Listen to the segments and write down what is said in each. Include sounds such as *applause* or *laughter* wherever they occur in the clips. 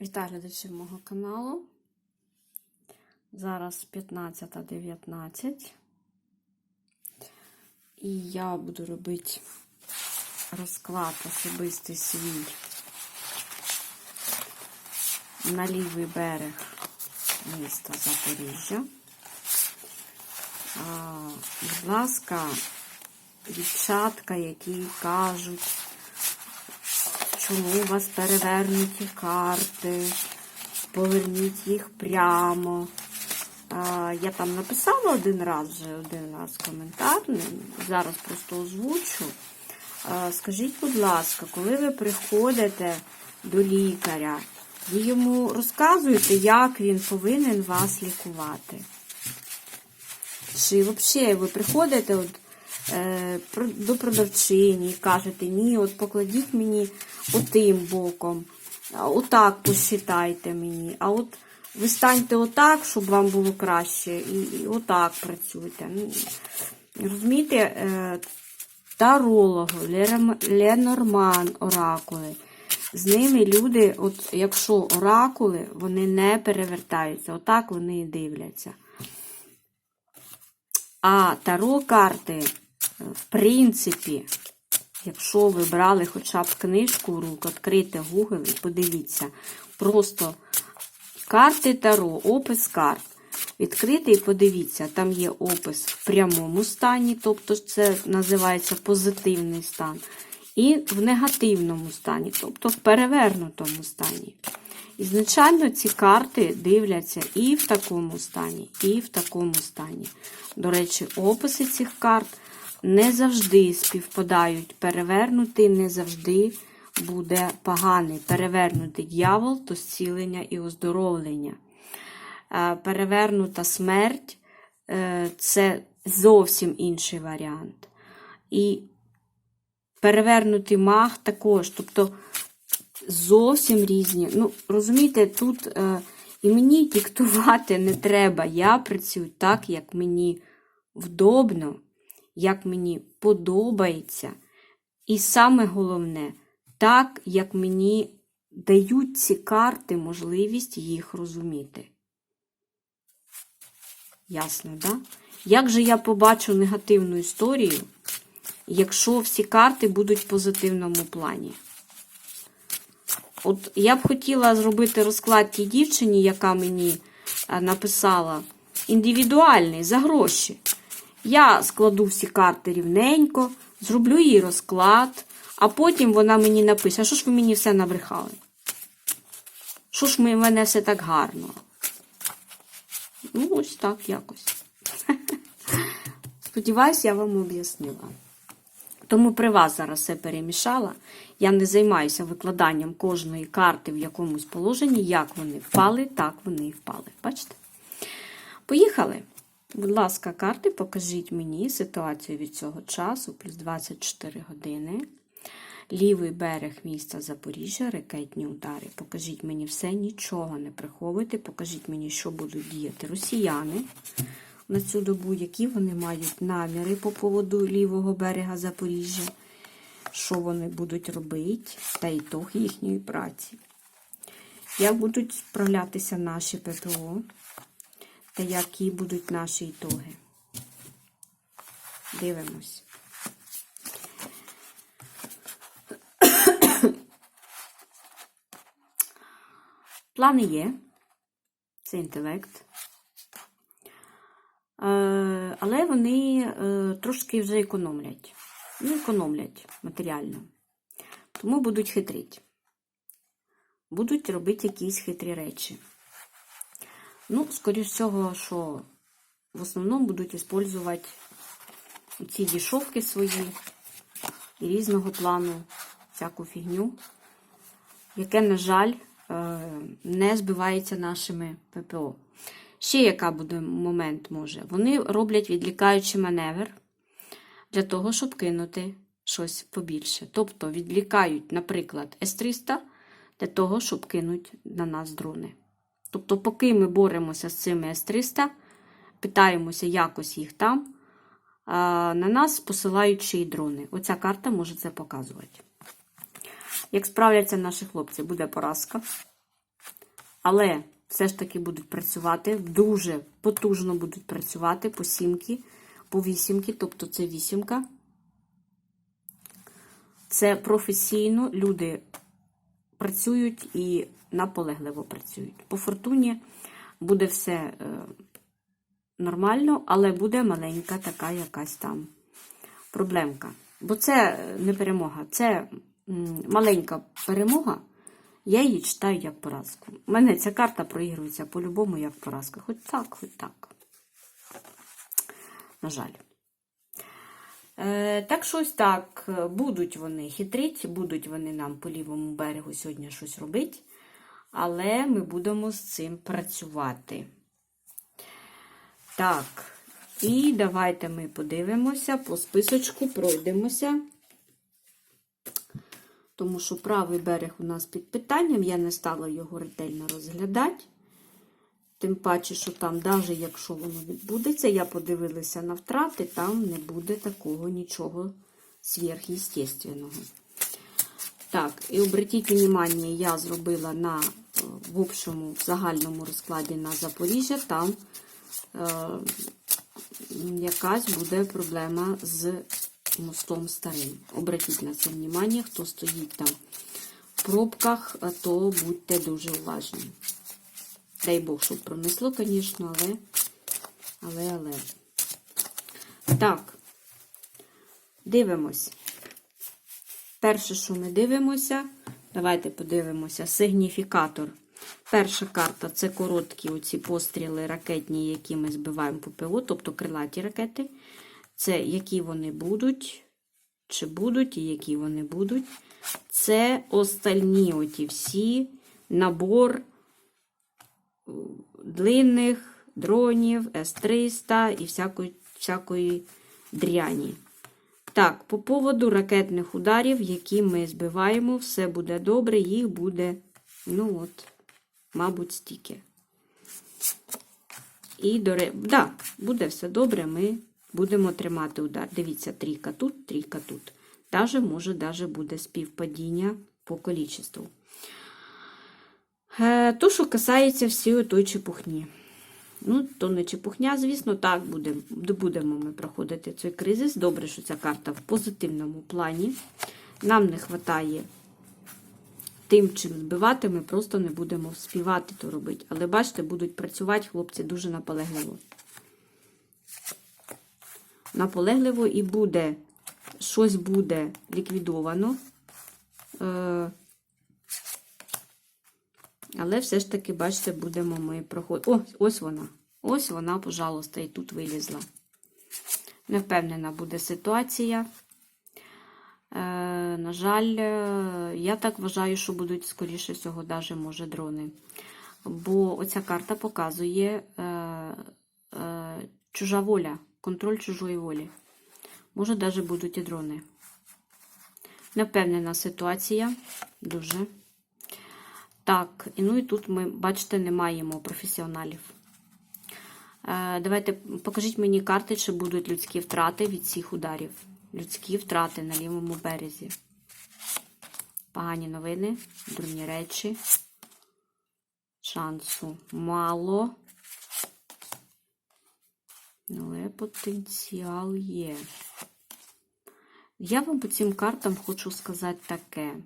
Вітаю глядачів мого каналу. Зараз 15.19. І я буду робити розклад особистий свій на лівий берег міста Запоріжжя. А, будь ласка, дівчатка, які кажуть, чому у вас перевернуті карти, поверніть їх прямо. Я там написала один раз вже один раз коментар, зараз просто озвучу. Скажіть, будь ласка, коли ви приходите до лікаря, ви йому розказуєте, як він повинен вас лікувати? Чи взагалі ви приходите от, до продавчині і кажете, ні, от покладіть мені отим боком, отак посчитайте мені, а от ви станьте отак, щоб вам було краще, і, отак працюйте. Ну, розумієте, е, тарологи, Лерем- Ленорман, оракули. З ними люди, от якщо оракули, вони не перевертаються, отак вони і дивляться. А таро карти, е, в принципі, якщо ви брали хоча б книжку в руку, відкрийте Google і подивіться. Просто карти таро, опис карт. Відкрийте і подивіться, там є опис в прямому стані, тобто це називається позитивний стан, і в негативному стані, тобто в перевернутому стані. Ізначально ці карти дивляться і в такому стані, і в такому стані. До речі, описи цих карт не завжди співпадають. Перевернутий не завжди буде поганий. Перевернутий дьявол то зцілення і оздоровлення. Е, Перевернута смерть е, це зовсім інший варіант. І перевернутий маг також. Тобто зовсім різні. Ну, розумієте, тут е, і мені диктувати не треба. Я працюю так, як мені вдобно, як мені подобається. І саме головне, так, як мені дають ці карти можливість їх розуміти. Ясно, да? Як же я побачу негативну історію, якщо всі карти будуть в позитивному плані? От я б хотіла зробити розклад тій дівчині, яка мені е, написала індивідуальний за гроші. Я складу всі карти рівненько, зроблю їй розклад, а потім вона мені напише, а що ж ви мені все набрехали? Що ж в мене все так гарно? Ну, ось так якось. *laughs* Сподіваюсь, я вам об'яснила. Тому при вас зараз все перемішала. Я не займаюся викладанням кожної карти в якомусь положенні. Як вони впали, так вони і впали. Бачите? Поїхали. Будь ласка, карти, покажіть мені ситуацію від цього часу, плюс 24 години. Лівий берег міста Запоріжжя, ракетні удари. Покажіть мені все, нічого не приховуйте. Покажіть мені, що будуть діяти росіяни на цю добу, які вони мають наміри по поводу лівого берега Запоріжжя, що вони будуть робити, та ітог їхньої праці. Як будуть справлятися наші ППО, та які будуть наші ітоги. Дивимось. Плани є. Це інтелект. Е, Але вони е, трошки вже економлять. Ну, економлять матеріально. Тому будуть хитрити. Будуть робити якісь хитрі речі. Ну, скоріш всього, що в основному будуть використовувати ці дішовки свої і різного плану всяку фігню, яке, на жаль, е, не збивається нашими ППО. Ще яка буде момент може? Вони роблять відлікаючий маневр для того, щоб кинути щось побільше. Тобто відлікають, наприклад, С-300 для того, щоб кинути на нас дрони. Тобто, поки ми боремося з цими С-300, питаємося якось їх там, на нас посилають ще й дрони. Оця карта може це показувати. Як справляться наші хлопці, буде поразка. Але все ж таки будуть працювати, дуже потужно будуть працювати по сімки, по вісімки, тобто це вісімка. Це професійно люди працюють і наполегливо працюють. По фортуні буде все е, нормально, але буде маленька така якась там проблемка. Бо це не перемога, це маленька перемога. Я її читаю як поразку. У мене ця карта проігрується по-любому як поразка. Хоч так, хоч так. На жаль. Е, так що ось так, е, будуть вони хитрить, будуть вони нам по лівому берегу сьогодні щось робити, але ми будемо з цим працювати. Так, і давайте ми подивимося по списочку, пройдемося. Тому що правий берег у нас під питанням, я не стала його ретельно розглядати. Тим паче, що там, навіть якщо воно відбудеться, я подивилася на втрати, там не буде такого нічого сверхъестественного. Так, і обратіть внимание, я зробила на, е, в общому, в загальному розкладі на Запоріжжя, там е, якась буде проблема з мостом старим. Обратіть на це внимание, хто стоїть там в пробках, то будьте дуже уважні. Дай Бог, щоб пронесло, звісно, але, але, але. Так, дивимось. Перше, що ми дивимося, давайте подивимося, сигніфікатор. Перша карта це короткі оці постріли ракетні, які ми збиваємо по ПО, тобто крилаті ракети. Це які вони будуть, чи будуть, і які вони будуть. Це остальні оті всі набор длинних дронів, С-300 і всякої, всякої дряні. Так, по поводу ракетних ударів, які ми збиваємо, все буде добре, їх буде, ну от, мабуть, стільки. І до ре... да, буде все добре, ми будемо тримати удар. Дивіться, трійка тут, трійка тут. Даже, може, даже буде співпадіння по количеству. Е, То, що касається всієї той чепухні. Ну, то не чепухня, звісно, так буде, будемо ми проходити цей кризис. Добре, що ця карта в позитивному плані. Нам не вистачає тим, чим збивати, ми просто не будемо співати то робити. Але бачите, будуть працювати хлопці дуже наполегливо. Наполегливо і буде, щось буде ліквідовано. Але все ж таки, бачите, будемо ми проходити. О, ось вона. Ось вона, пожалуйста, і тут вилізла. Не впевнена буде ситуація. Е, на жаль, е, я так вважаю, що будуть, скоріше всього, даже, може, дрони. Бо оця карта показує е, е, чужа воля, контроль чужої волі. Може, навіть будуть і дрони. Невпевнена ситуація. Дуже. Так, і ну і тут ми, бачите, не маємо професіоналів. Е, Давайте покажіть мені карти, чи будуть людські втрати від цих ударів. Людські втрати на лівому березі. Погані новини, дурні речі. Шансу мало. Але потенціал є. Я вам по цим картам хочу сказати таке.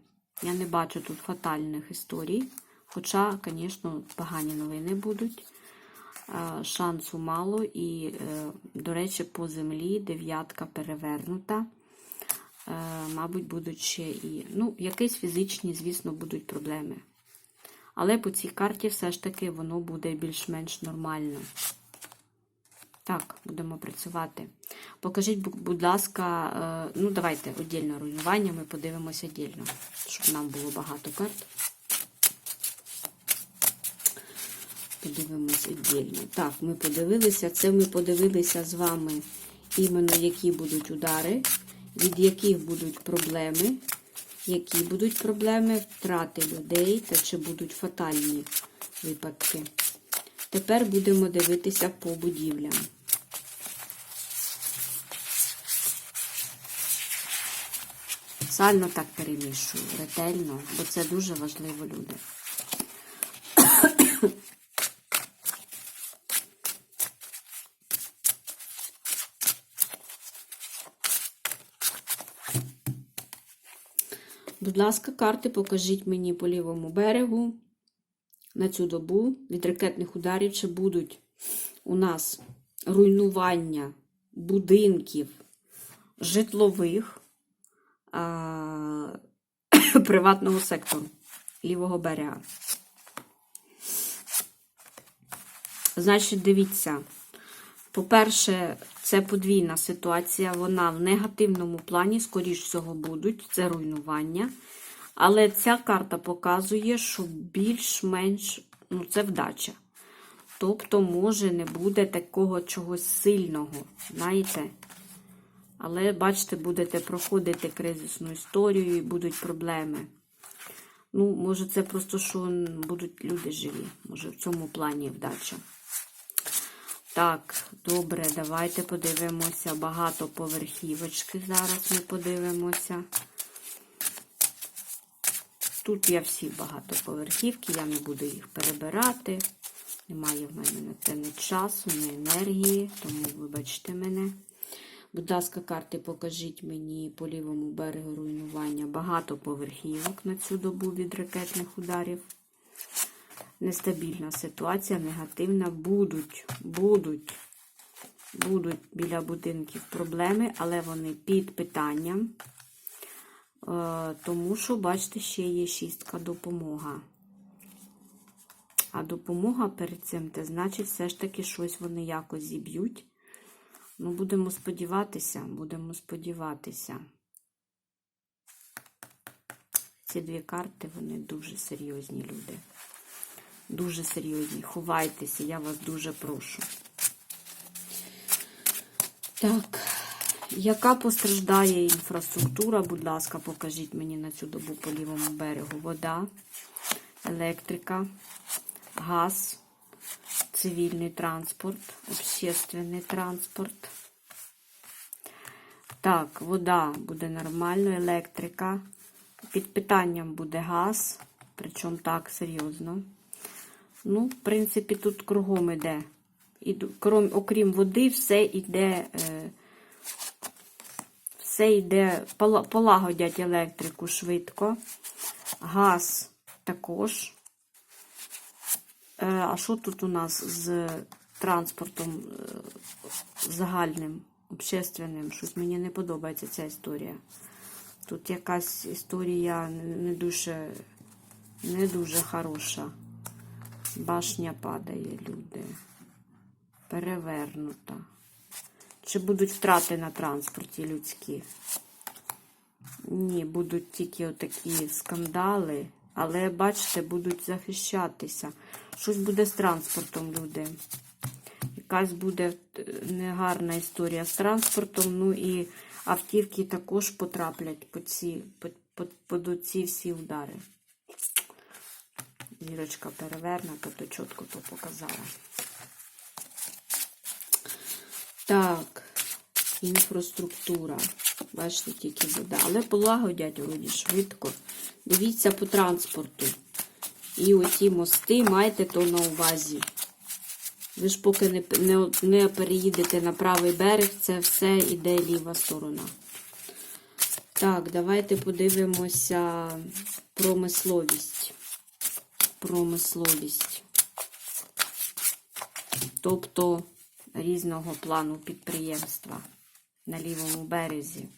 Я не бачу тут фатальних історій. Хоча, звісно, погані новини будуть. Е, Шансу мало, і, е, до речі, по землі дев'ятка перевернута. Е, Мабуть, будуть ще і. Ну, якісь фізичні, звісно, будуть проблеми. Але по цій карті все ж таки воно буде більш-менш нормально. Так, будемо працювати. Покажіть, будь ласка, е, ну давайте віддільно руйнування, ми подивимося віддільно, щоб нам було багато карт. Подивимося віддільно. Так, ми подивилися. Це ми подивилися з вами іменно, які будуть удари, від яких будуть проблеми, які будуть проблеми, втрати людей та чи будуть фатальні випадки. Тепер будемо дивитися по будівлям. Сально так перемішую, ретельно, бо це дуже важливо люди. Будь ласка, карти покажіть мені по лівому берегу на цю добу від ракетних ударів, чи будуть у нас руйнування будинків житлових а, *coughs* приватного сектору лівого берега. Значить, дивіться. По-перше, це подвійна ситуація. Вона в негативному плані, скоріш всього, будуть. Це руйнування. Але ця карта показує, що більш-менш ну, це вдача. Тобто, може, не буде такого чогось сильного. Знаєте? Але, бачите, будете проходити кризисну історію і будуть проблеми. Ну, може, це просто що будуть люди живі. Може, в цьому плані вдача. Так, добре, давайте подивимося. Багатоповерхівочки зараз ми подивимося. Тут я всі багатоповерхівки, я не буду їх перебирати. Немає в мене на це ні часу, ні енергії, тому вибачте мене. Будь ласка, карти покажіть мені по лівому берегу руйнування багатоповерхівок на цю добу від ракетних ударів. Нестабільна ситуація, негативна. Будуть, будуть, будуть біля будинків проблеми, але вони під питанням. Е, Тому що, бачите, ще є шістка допомога. А допомога перед цим, це значить, все ж таки щось вони якось зіб'ють. Ну, будемо сподіватися, будемо сподіватися. Ці дві карти, вони дуже серйозні люди. Дуже серйозні. Ховайтеся, я вас дуже прошу. Так, яка постраждає інфраструктура? Будь ласка, покажіть мені на цю добу по лівому берегу. Вода, електрика, газ, цивільний транспорт, общественний транспорт. Так, вода буде нормально, електрика. Під питанням буде газ, причому так серйозно. Ну, в принципі, тут кругом іде. Окрім води, все йде, е, все йде, полагодять електрику швидко. Газ також. Е, а що тут у нас з транспортом е, загальним, общественним? Щось мені не подобається ця історія. Тут якась історія не дуже, не дуже хороша. Башня падає, люди. Перевернута. Чи будуть втрати на транспорті людські? Ні, будуть тільки отакі скандали, але, бачите, будуть захищатися. Щось буде з транспортом, люди. Якась буде е, негарна історія з транспортом. Ну і автівки також потраплять по ці, по, по, по ці всі удари. Зірочка перевернута, то чітко то показала. Так, інфраструктура. Бачите, тільки вода. Але полагодять вроді швидко. Дивіться по транспорту. І оті мости майте то на увазі. Ви ж поки не, не, не переїдете на правий берег, це все іде ліва сторона. Так, давайте подивимося промисловість. Промисловість. Тобто різного плану підприємства на лівому березі.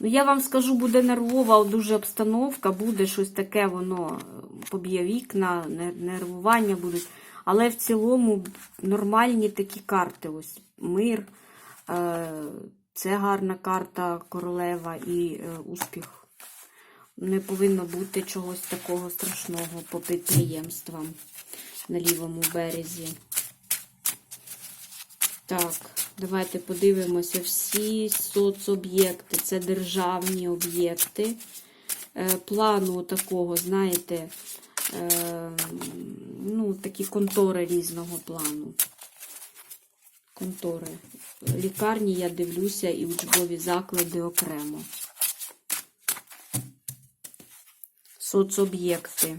Ну, я вам скажу, буде нервова дуже обстановка, буде щось таке, воно поб'є вікна, нервування будуть. Але в цілому нормальні такі карти. Ось мир, е, це гарна карта королева і е, успіх. Не повинно бути чогось такого страшного по підприємствам на лівому березі. Так, давайте подивимося всі соцоб'єкти. Це державні об'єкти. Е, Плану такого, знаєте, е, ну, такі контори різного плану. Контори. Лікарні я дивлюся і учбові заклади окремо. Соцоб'єкти.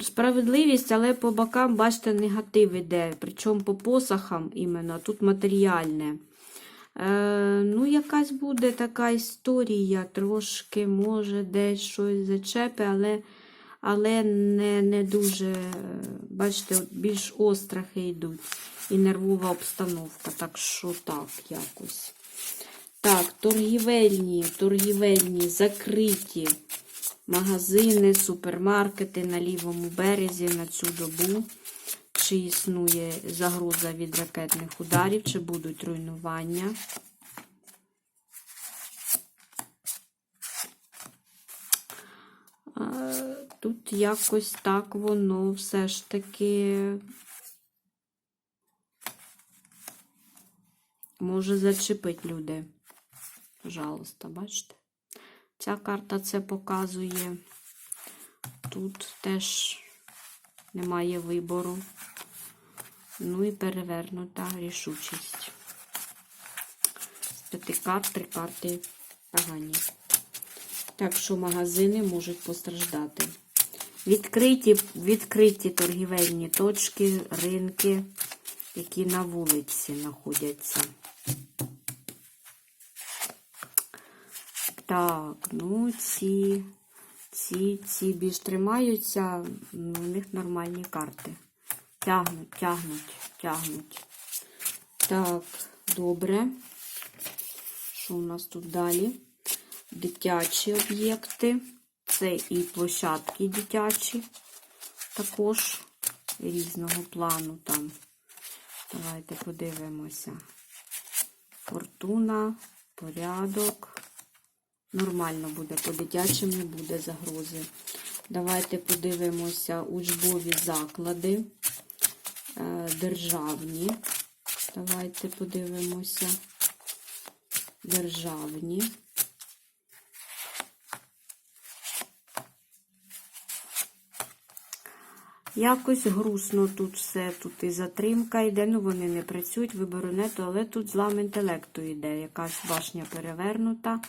Справедливість, але по бокам, бачите, негатив іде. Причому по посахам іменно, а тут матеріальне. Е, ну, якась буде така історія, трошки, може, десь щось зачепи, але, але не, не дуже, бачите, більш острахи йдуть. І нервова обстановка. Так що так, якось. Так, торгівельні, торгівельні, закриті магазини, супермаркети на лівому березі на цю добу. Чи існує загроза від ракетних ударів, чи будуть руйнування. Тут якось так воно все ж таки може зачепить люди. Пожалуйста, бачите? Ця карта це показує. Тут теж немає вибору. Ну і перевернута рішучість. З п'яти карт, три карти погані. Так що магазини можуть постраждати. Відкриті, відкриті торгівельні точки, ринки, які на вулиці знаходяться. Так, ну ці, ці, ці більш тримаються, ну, у них нормальні карти. Тягнуть, тягнуть, тягнуть. Так, добре. Що у нас тут далі? Дитячі об'єкти. Це і площадки дитячі, також різного плану там. Давайте подивимося. Фортуна, порядок. Нормально буде, по-дитячим не буде загрози. Давайте подивимося учбові заклади, е, державні. Давайте подивимося. Державні. Якось грустно тут все, тут і затримка йде, ну вони не працюють, вибору нету, але тут злам інтелекту йде, якась башня перевернута.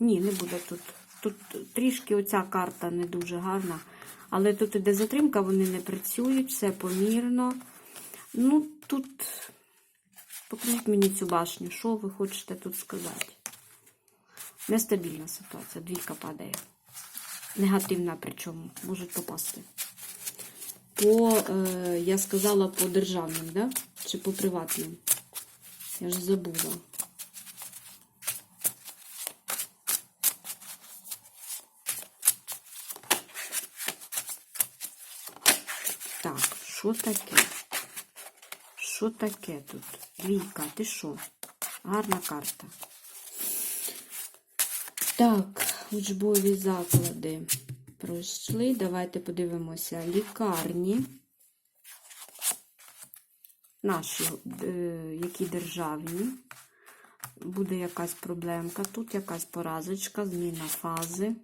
Ні, не буде тут. Тут трішки оця карта не дуже гарна, але тут іде затримка, вони не працюють, все помірно. Ну, тут, покажіть мені цю башню, що ви хочете тут сказати? Нестабільна ситуація, двійка падає. Негативна, причому, можуть попасти. По, е, я сказала, по державним, да? Чи по приватним? Я ж забула. Так, що таке? Що таке тут? Двійка, ти що? Гарна карта. Так, учбові заклади пройшли. Давайте подивимося. Лікарні. Наші, е, які державні. Буде якась проблемка. Тут якась поразочка, зміна фази.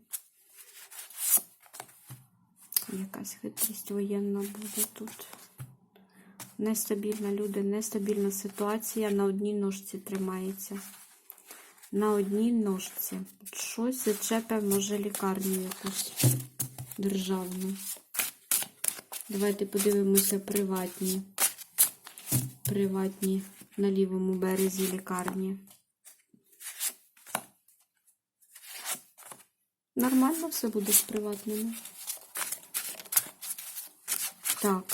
Якась хитрість воєнна буде тут. Нестабільна люди, нестабільна ситуація. На одній ножці тримається. На одній ножці. Щось зачепе, може, лікарню якусь державну. Давайте подивимося приватні. Приватні на лівому березі лікарні. Нормально все буде з приватними. Так,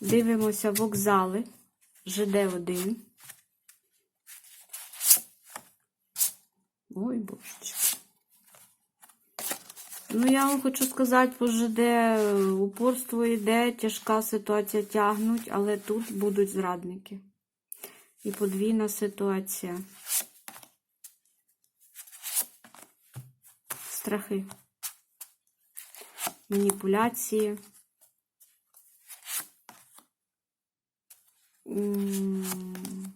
дивимося вокзали. ЖД-1. Ой, божечки. Ну, я вам хочу сказати, по ЖД упорство йде, тяжка ситуація тягнуть, але тут будуть зрадники. І подвійна ситуація. Страхи. Маніпуляції. М,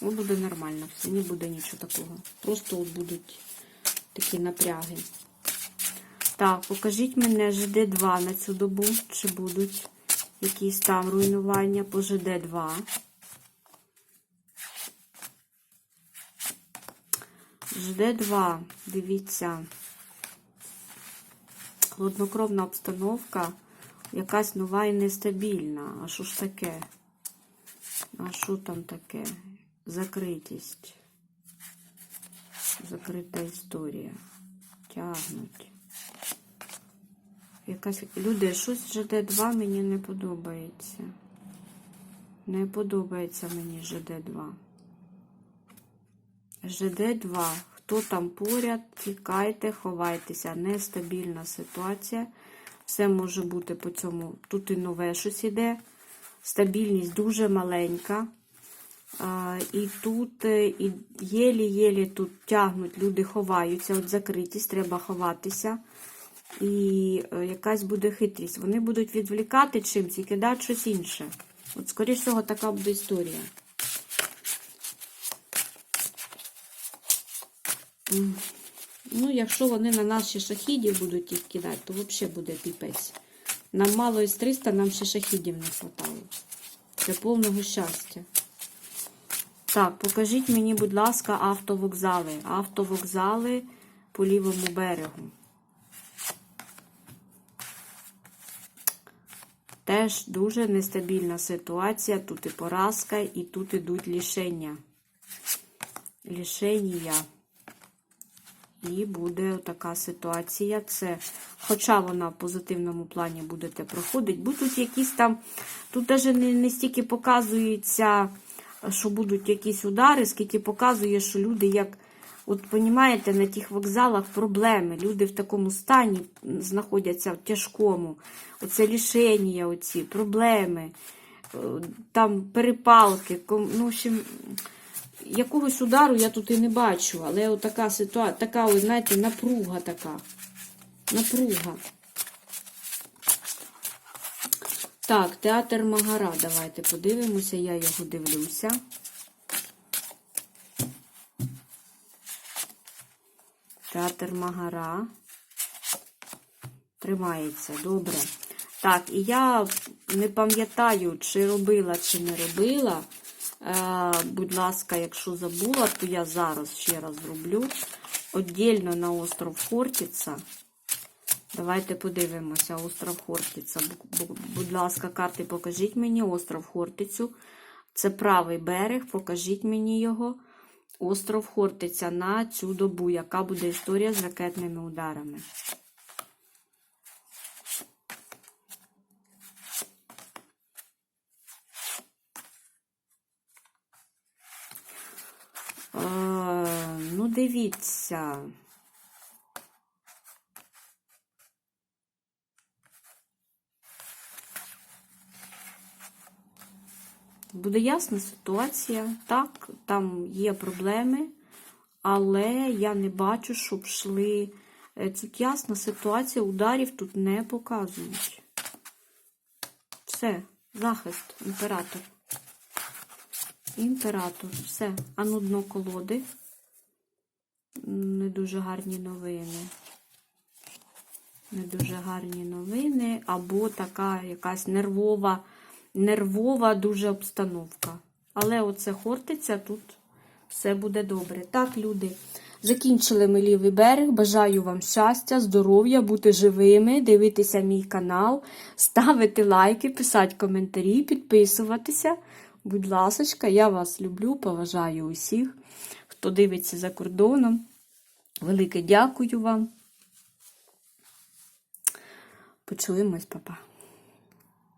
Ну, буде нормально все, не буде нічого такого. Просто от будуть такі напряги. Так, покажіть мене ЖД-2 на цю добу, чи будуть якісь там руйнування по ЖД-2. ЖД-2, дивіться. хладнокровна обстановка, якась нова і нестабільна. А що ж таке? А що там таке? Закритість. Закрита історія. Тягнуть. Якась люди, щось з ЖД2 мені не подобається. Не подобається мені ЖД2. ЖД2. Хто там поряд, тікайте, ховайтеся. Нестабільна ситуація. Все може бути по цьому. Тут і нове щось іде. Стабільність дуже маленька. А, і тут е, єлі-єлі тут тягнуть, люди ховаються. От закритість, треба ховатися. І е, якась буде хитрість. Вони будуть відвлікати чимось і кидати щось інше. От, скоріш всього, така буде історія. Ну, якщо вони на нас ще шахідів будуть їх кидати, то взагалі буде піпець. Нам мало із 300, нам ще шахідів не хватало. Для повного щастя. Так, покажіть мені, будь ласка, автовокзали. Автовокзали по лівому берегу. Теж дуже нестабільна ситуація. Тут і поразка, і тут ідуть лішення. Лішення. І буде така ситуація. Це, хоча вона в позитивному плані будете проходити, бо тут якісь там, тут навіть не, не стільки показується, що будуть якісь удари, скільки показує, що люди як. От, понімаєте, на тих вокзалах проблеми. Люди в такому стані знаходяться в тяжкому. Оце лішення, оці проблеми, е, там перепалки. Ну, в общем, якогось удару я тут і не бачу, але така ситуація, така, ось, знаєте, напруга така. Напруга. Так, театр Магара. Давайте подивимося, я його дивлюся. Театр Магара. Тримається, добре. Так, і я не пам'ятаю, чи робила, чи не робила. Е, будь ласка, якщо забула, то я зараз ще раз зроблю. Отдільно на остров Хортиця. Давайте подивимося, остров бу- Будь ласка, карти, покажіть мені остров Хортицю. Це правий берег, покажіть мені його. Остров Хортиця на цю добу. Яка буде історія з ракетними ударами? Е, ну, дивіться. Буде ясна ситуація. Так, там є проблеми, але я не бачу, щоб йшли. Е, Тут ясна ситуація, ударів тут не показують. Все, захист, імператор. Імператор, все. А ну колоди. Не дуже гарні новини. Не дуже гарні новини. Або така якась нервова, нервова дуже обстановка. Але оце хортиця, тут все буде добре. Так, люди. Закінчили ми лівий берег. Бажаю вам щастя, здоров'я, бути живими, дивитися мій канал, ставити лайки, писати коментарі, підписуватися. Будь ласочка, я вас люблю, поважаю усіх, хто дивиться за кордоном. Велике дякую вам. Почуємось, папа.